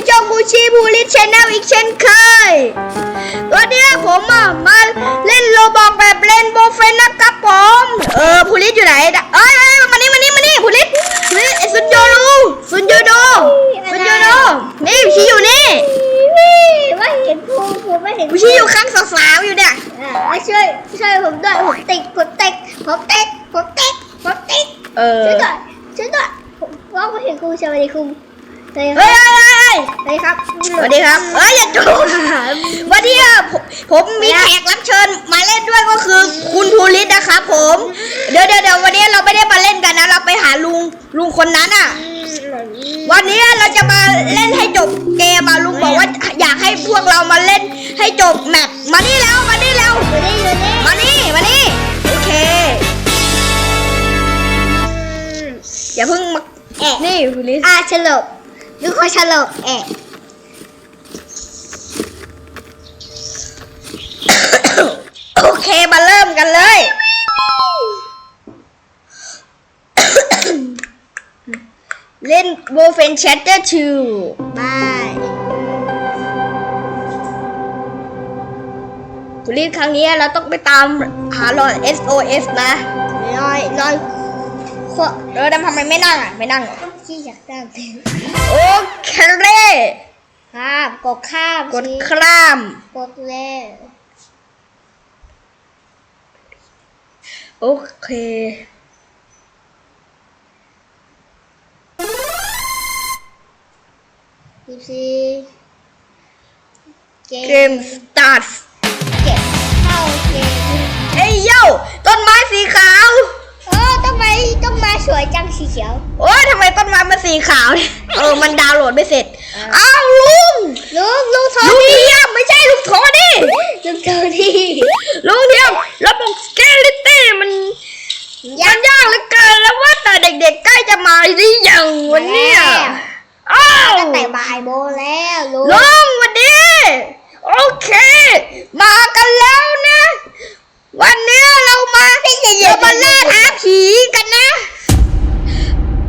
ที่ช่องบูชีบูลิชแนลอีกเช่นเคย วันนี้ผมอะมาเล่นโลบอกแบบเล่นโบเฟนนะครับผม เออพูลิสอยู่ไหนเอ้ยเอ้ยมานี่มานี่มานี่พูลิสพูลิสไอ้ซุนโยรูซุนโยโดซุนโยโดนี่บูชีอยู่นี่ไม่เห็นครูผมไม่เห็นบูชีอยู่ข้างสาวๆอยู่เนี่ยอ่ามาช่วยช่วยผมด้วยผมติดผมติดผมติดผมติดผมติดเออช่วยด้วยช่วยด้วยผมว่าไม่เห็นครูสวัสดีครูสวัสดีคเฮ้รัยบเฮ้ยเฮ้ย สวัสดีครับสวัสดีครับ เอ้ยอย่าจูบวันนี้อะผมผมมีแขกรับเชิญมาเล่นด้วยก็คือคุณภูริศนะครับผม เดี๋ยวเดี๋ยวเดี๋ยววันนี้เราไม่ได้มาเล่นกันนะ เราไปหาลุงลุงคนนั้นอะ วันนี้เราจะมาเล่นให้จบเกมอะลุงบอกว่าอยากให้พวกเรามาเล่นให้จบแมปมานี่แล้วมานี่แล้วอยู่นี่อยู่นี่มานี่มานี่โอเคอย่าเพิ่งมาแอะนี่ภูริศอ่าฉลบ ดูคนฉลบแอะโอเคมาเริ่มกันเลย เล่นโบเฟนแชตเตอร์ชูบายคุณลีดครั้งนี้เราต้องไปตามหารอย SOS นะลอยลอยเออดำทำไมไม่นั่งอะ ไม่นั่งเห รอที่อยากนั่งโอเคเร่ข้ามกดข้ามกดชี้คร่าม กดเล่นโอเค สิบสี่เกเกมสตาร์ทเก็บเข้าเกม เอ้ยโย่ต้นไม้สีขาวโอ้ต้น ไม้ต้นไม้สวยจังสีเขียว โอ้ยทำไมต้นไม้มันสีขาวเนี่ยเออมันดาวน์โหลดไม่เสร็จอ้าวลุงลุงลุงโทลุงนี่เทียมไม่ใช่ลุงโทนี่ลุงโทนี่ลุงเทียมระบบสเกลิตี้มันมันยากเหลือเกินแล้วว่าแต่เด็กๆใกล้จะมาหรือยังวันเนี้ยอ้าวตั้งแต่บ่ายโมงแล้วลุงลุงวันนี้โอเค มากันแล้วนะ วันนี้เรามาเรามาล่าท้าผีกันนะ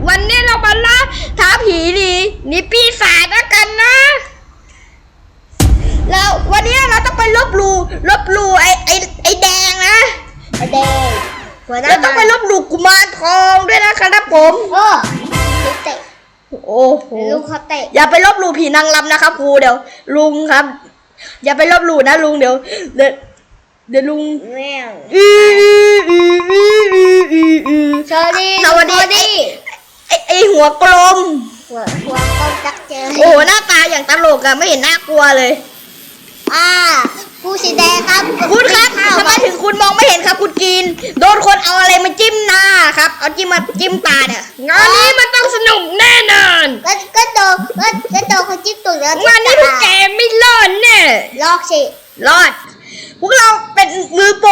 วันนี้เรามาล่าท้าผีดีนี่ปีศาจแล้วกันนะแล้ววันนี้เราต้องไปลบหลูลบหลูไอ้ไอ้ไอ้แดงนะไอเดงหัวหน้าเราต้องไปลบหลูกุมารทองด้วยนะครับผมโอ้ลุงเตะโอ้โหลุงเขาเตะอย่าไปลบหลู่ผีนางรำนะครับครูเดี๋ยวลุงครับ อย่าไปลบหลู่นะลุงเดี๋ยวเดี๋ยว เดี๋ยวลุงแมวอืออืออืออืออืออือสวัสดีสวัสดีดี ไอไอหัวกลม หัวหัวก้มจักเจอโอ้โหหน้าตาอย่างตลกอะไม่เห็นน่ากลัวเลย อ่าผู้สีแดงครับคุณครับข้าวทำไมถึงคุณมองไม่เห็นครับคุณกิน โดนคนเอาอะไรมาจิ้มหน้าครับ เอาจิ้มมาจิ้มตาเนี่ยงานนี้มันต้องสนุกแน่นอน ก็ก็โดนก็ก็โดนเขาจิ้มตุ่แล้วงานนี้พวกแกไม่รอดแน่ลอกสิรอด พวกเราเป็นมือโปร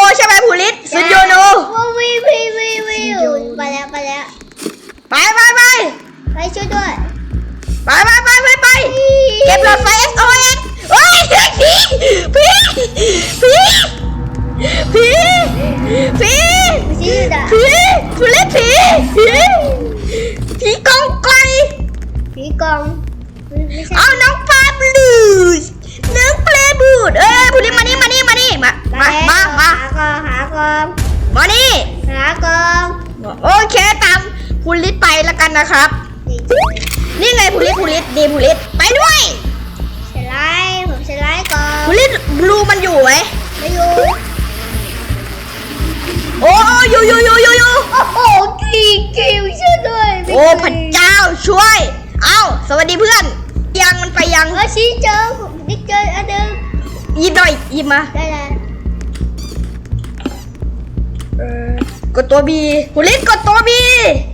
ามภูริศไปแล้วกันนะครับ นี่ไงภูริศภูริศดีภูริศไปด้วยสไลด์ผมสไลด์ก่อนภูริศบลูมันอยู่ไหมไม่อยู่โอ้อยู่อยู่อยู่อยู่อยู่โอ้โหกีกิวช่วยด้วยโอ้พระเจ้าช่วย เอ้าสวัสดีเพื่อน ยังมันไปยังเออชี้เจอผมได้เจออันหนึงหยิบหน่อยหยิบมาได้แล้วเออกดตัวบีภูริศกดตัวบีเออ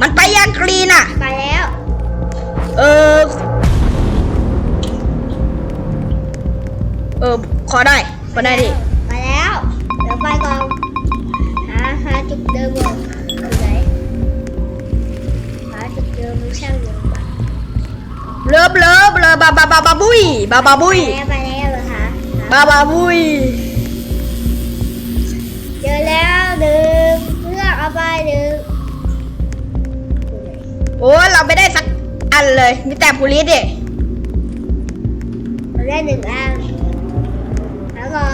มันไปยังกรีนอะไปแล้ว เออ เออ ขอได้ ขอได้ดิ ไปแล้ว เดี๋ยวไปก่อนหาหาจุดเดิมก่อนอยู่ไหนหาจุดเดิมช่างเดิมก่อนเลิฟเลิฟเลิฟบาบาบาบาบุยบาบาบุยไปแล้วไปแล้วเหรอคะบาบาบุย โอ้เราไม่ได้สักอันเลย มีแต่บุลิสเดิเราได้หนึ่งอันแล้วก็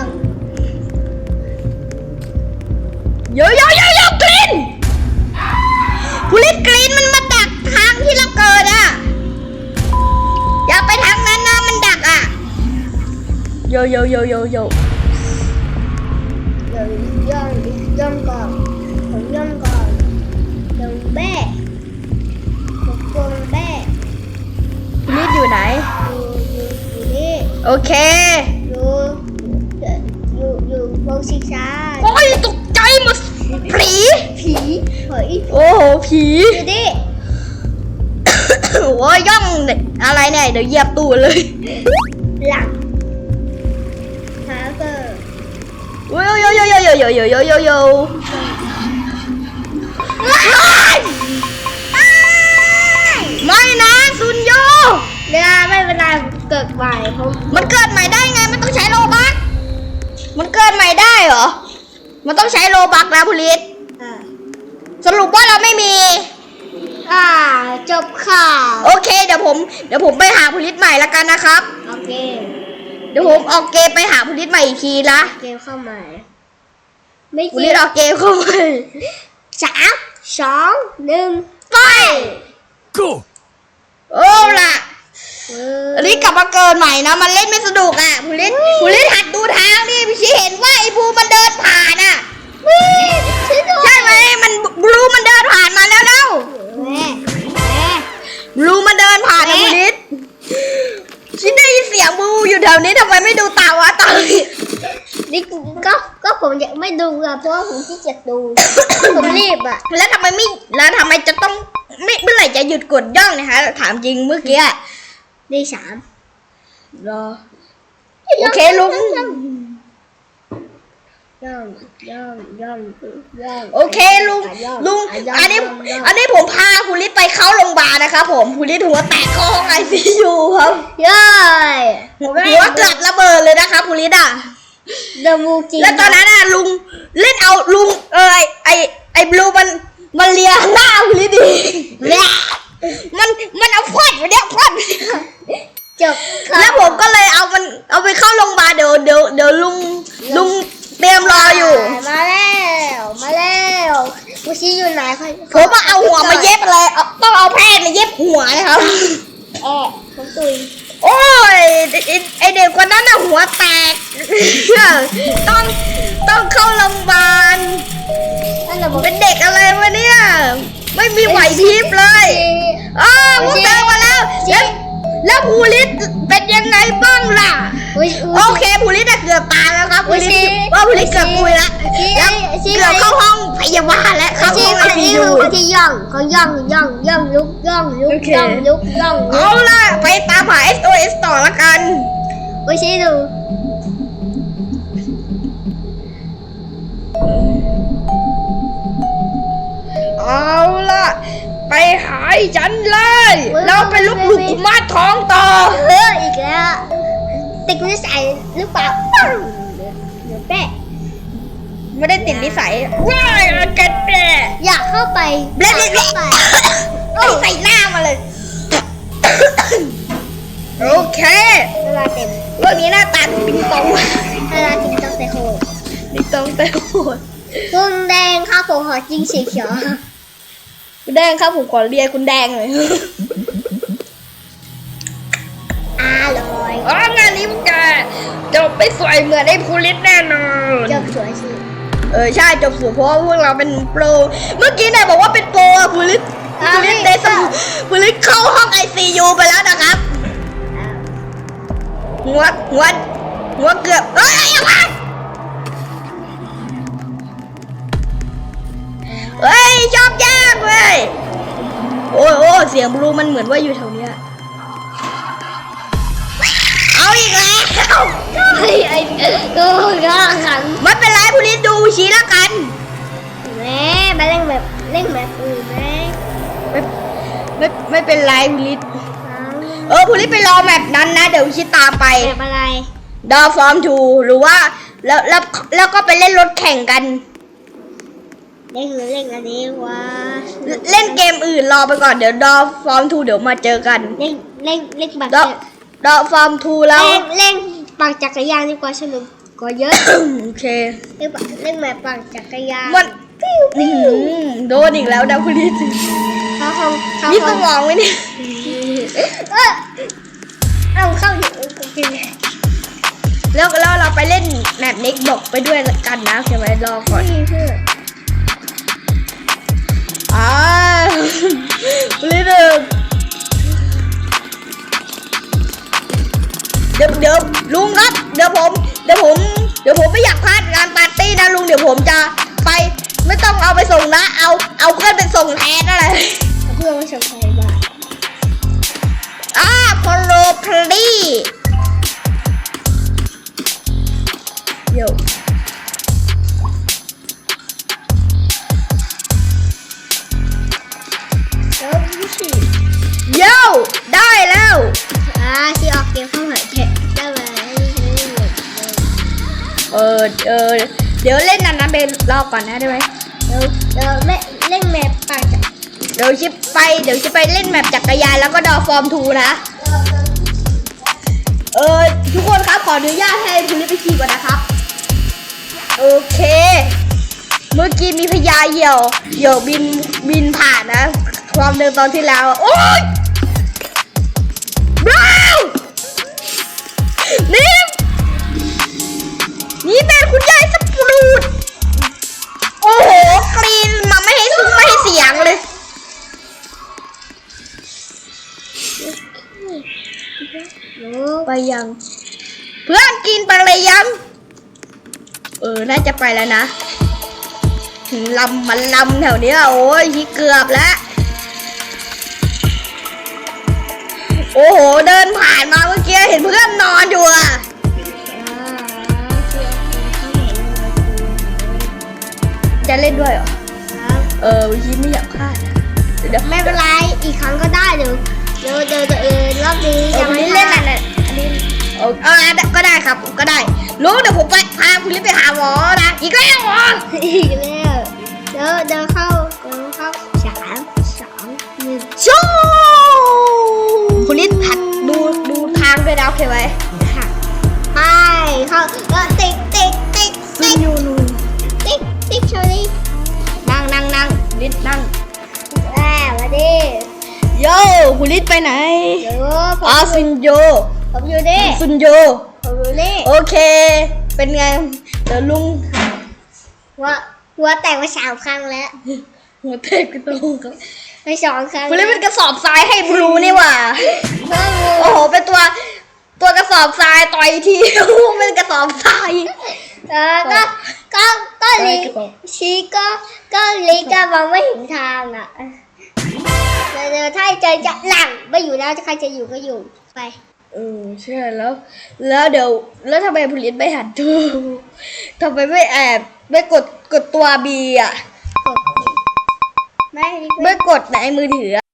เยอะเยอะเยอะเยอะกรีนบุลิสกรีนมันมาดักทางที่เราเกิดอะ อย่าไปทางนั้นนะมันดักอะเยอะเยอะเยอะเยอะ โอเค อยู่อยู่อยู่โรงชิงช้าโอ้ยตกใจมาผีผีเฮ้ยโอ้โหผีดูดิโอ้ยย่องอะไรเนี่ยเดี๋ยวเหยียบตัวเลย หลังฮาเกอร์โยโยโยโยโยโยโยโยโยโยไม่นะซุนโย เดี๋ไม่เป็นไรเกิดใหม่เพราะมันเกิดใหม่ได้ไง มันต้องใช้โลบักมันเกิดใหม่ได้เหรอ มันต้องใช้โลบักแล้วพลิสสรุปว่าเราไม่มี อ่าจบค่ะโอเค เดี๋ยวผม เดี๋ยวผมไปหาพลิสใหม่ละกันนะครับ โอเคเดี๋ยวผมออกเกมไปหาพลิสใหม่อีกทีละเกมเข้าใหม่ ไม่พลิสออกเกมเข้าใหม่สามสองหนึ่งไป go โอ้ล่ะ อันนี้กลับมาเกินใหม่นะ มันเล่นไม่สนุกอะผู้เล่นผู้เล่นหัดดูทางดิพี่ชีเห็นว่าไอ้ภูมันเดินผ่านอะใช่ไหมมันบลูมันเดินผ่านมาแล้วเนาะบลูมันเดินผ่านนะผู้เล่นชิดได้ยินเสียงบูอยู่แถวนี้ทำไมไม่ดูตาวะตานี่ก็ก็ผมยังไม่ดูอะเพราะผมขี้เกีดู ผมรีบอะแล้วทำไมไม่แล้วทำไมจะต้องไม่เมื่อไหร่จะหยุดกดย่องนะคะถามจริงเมื่อกี้ ด้สามรอโอเคลุงย่องย่องย่องย่องโอเคลุงลุงอันนี้อันนี้ผมพาคุณลิศไปเข้าโรงพยาบาลนะครับผมคุณลิศหัวแตกข้องไอซียูครับเย้ยหัวเกือบระเบิดเลยนะคะคุณลิศอะเดมูจิแล้วตอนนั้นอะลุงเล่นเอาลุงเออไอไอไอบลูมันมันเลียหน้าคุณลิศดี มันมันเอาฟาดไปเนี่ยฟาดจบแล้วผมก็เลยเอามันเอาไปเข้าโรงพยาบาลเดี๋ยวเดี๋ยวเดี๋ยวลุงลุงเตรียมรออยู่ มาแล้วมาแล้วกูชี้อยู่ไหนค่อยผมมาเอาหัวมาเย็บเลยเต้องเอาแพทย์มาเย็บหัวนะครับแอบผมตุยโอ้ยไอไอเด็กคนนั้นน่ะหัวแตก ต้องต้องเข้าโรงพยาบาลเป็นเด็กอะไรวะเนี่ย ไม่มีไหวพริบเลยอ้าวพวกเธอมาแล้วแล้วแล้วภูริศเป็นยังไงบ้างล่ะ โอเคภูริศเกือบตายแล้วครับภูริศว่าภูริศเกือบปุยละเกือบเข้าห้องพยาบาลแล้วเข้าห้องไอซียูที่ย่องเขาย่องย่องย่องลุกย่องลุกย่องลุกย่องเอาละไปตามหาเอสโอเอสต่อละกันไปซีดูอ๋อ หายฉันเลย เราไปลุกลูกกุมาท้องต่อ เฮ้ออีกแล้ว ติดนิสัยหรือเปล่าเดี๋ยวแปะไม่ได้ติดนิสัยว้ายอแกแปะอยากเข้าไปเล่นเล่นเล่นใส่หน้ามาเลย โอเคเวลาเต็มเรื่นี้หน้าตาปิงตองเวลาปิงตองแต่โหดปิงตองแต่โหดกุ้งแดงข้าวโพดจริงสีเขียว คุณแดงครับผมขอเรียนคุณแดงเลยอร่อยอ๋องานนี้มึงจะจบไปสวยเหมือนไอ้ภูริสแน่นอนจบสวยสิเออใช่จบสวยเพราะพวกเราเป็นโปร เมื่อกี้นายบอกว่าเป็นโปรอะภูริสภูริสในสมุดภูริสเข้าห้องไอซียูไปแล้วนะครับหัวหัวหัวเกือบเอ้ยอย่าพังเอ้ยชอบแย เว้ยโอ้ยโอ้เสียงบลูมันเหมือนว่าอยู่แถวเนี้ยเอาอีกแล้วไอ้ไอ้ก็ก็ขันไม่เป็นไรพูลิสดูชีแล้วกันแม่ไปเล่นแบบเล่นแบบอื่นแมไม่ไม่ไม่เป็นไรพูลิสเออพูลิสไปรอแบบนั้นนะ เดี๋ยวชีตามไปแบบอะไรดอฟอร์มทูหรือว่าแล้วแล้วแล้วก็ไปเล่นรถแข่งกัน นเล่นอันนี้วะเล่นเกมอื่นรอไปก่อนเดี๋ยวดอฟอร์มทูเดี๋ยวมาเจอกันเล่นเล่นเล่นบัตรดอดอฟอร์มทูแล้ว เล่นเล่นปั่นจักรยานดีกว่าสนุกกว่าเยอะโอเคเล่นปั่นเล่นแบบปั่นจักรยานมันอื้อหือโดนอีกแล้วดาวพลิตเขาคงเขานี่คสงมองไหมเนี่ยเออเอาเข้าอยู่กินแล้วแล้วเราไปเล่นแมปเน็กบอกไปด้วยกันนะเดี๋ยวไว้รอก่อน นี่คืออ่าพลิตเดี๋ยวเดี๋ยวลุงครับ เดี๋ยวผม เดี๋ยวผม เดี๋ยวผมไม่อยากพลาดงานปาร์ตี้นะลุงเดี๋ยวผมจะไปไม่ต้องเอาไปส่งนะ เอาเอาเพื่อนไปส่งแทนอะไรเพื่อนมาชมใครบ้างอ่าพอโลพลีเดี๋ยวาที่ออกเกมเข้าหายเทะได้ไหมเออเออเดี๋ยวเล่นนันนั้นไปรอก่อนนะได้ไหมเดี๋ยวเดี๋ยวเล่นเล่นแมปปั่นจักรเดี๋ยวชิปไปเดี๋ยวชิปไปเล่นแมปจักรยานแล้วก็ดอฟอร์มทูนะเออทุกคนครับขออนุญาตให้คุณลิปไปขี่ก่อนนะครับ โอเค เมื่อกี้มีพญาเหยี่ยวเหยี่ยวบินบินผ่านนะ ความเดินตอนที่แล้ว โอ๊ย นี่เป็นคุณยายสปรูดโอ้โหกรีนมาไม่ให้ซุ้มไม่ให้เสียงเลยไปยัง เพื่อนกินไปเลยยัง เออ น่าจะไปแล้วนะ ถึงลำมันลำแถวนี้โอ้ยที่เกือบแล้ว โอ้โห เดินผ่านมาเมื่อกี้เห็นเพื่อนนอนอยู่อะ จะเล่นด้วยเหรอครับเออวิธีไม่อยากพลาดอะเดี๋ยวไม่เป็นไร อีกครั้งก็ได้เดี๋ยวเดี๋ยวเดี๋ยวเดี๋ยวเออรอบนี้เออยังวันไม่นี้เล่เล่นนอะอันนั้นอันนี้เอออ่าก็ได้ครับก็ได้รู้เดี๋ยวผมไปพาคุณลิปไปหาหมอนะอีกแล้วเหรออีกแล้วเดี๋ยวเดี๋ยวเข้าเดี๋ยวเข้าสามสองหนึ่งโชคุณลิศหัดดูดูทางด้วยนะโอเคไหมค่ะไปเข้าก็ติ๊กติ๊กติ๊กติ๊กนูนู คุณลิศไปไหนเดี๋ยวผอ๋อมซุนโยผมอยู่นี่ซุนโยผมอยู่นี่โอเค เป็นไงเดี๋ยวลุงหัวหัวแตกไปสามครั้งแล้วหัวเทกกระตุกไปสองครั้งคุณลิศเป็นกระสอบทรายให้บลูนี่หว่าเพิ่มโอ้โหเป็นตัวตัวกระสอบทรายต่อยทีเป็นกระสอบทรายเออก็ก็ก็ลิไปก่อนชีก็ก็ลิก็มองไม่เห็นทางอะ เดี๋ยวเดี๋ยวถ้าใจจะหลังไม่อยู่แล้วใครจะอยู่ก็อยู่ไป เออใช่แล้ว แล้วเดี๋ยวแล้วทำไมผลิตไม่หันดูทำไมไม่แอบไม่กดกดตัวบีอะกดไม่ไม่กดในมือถืออะ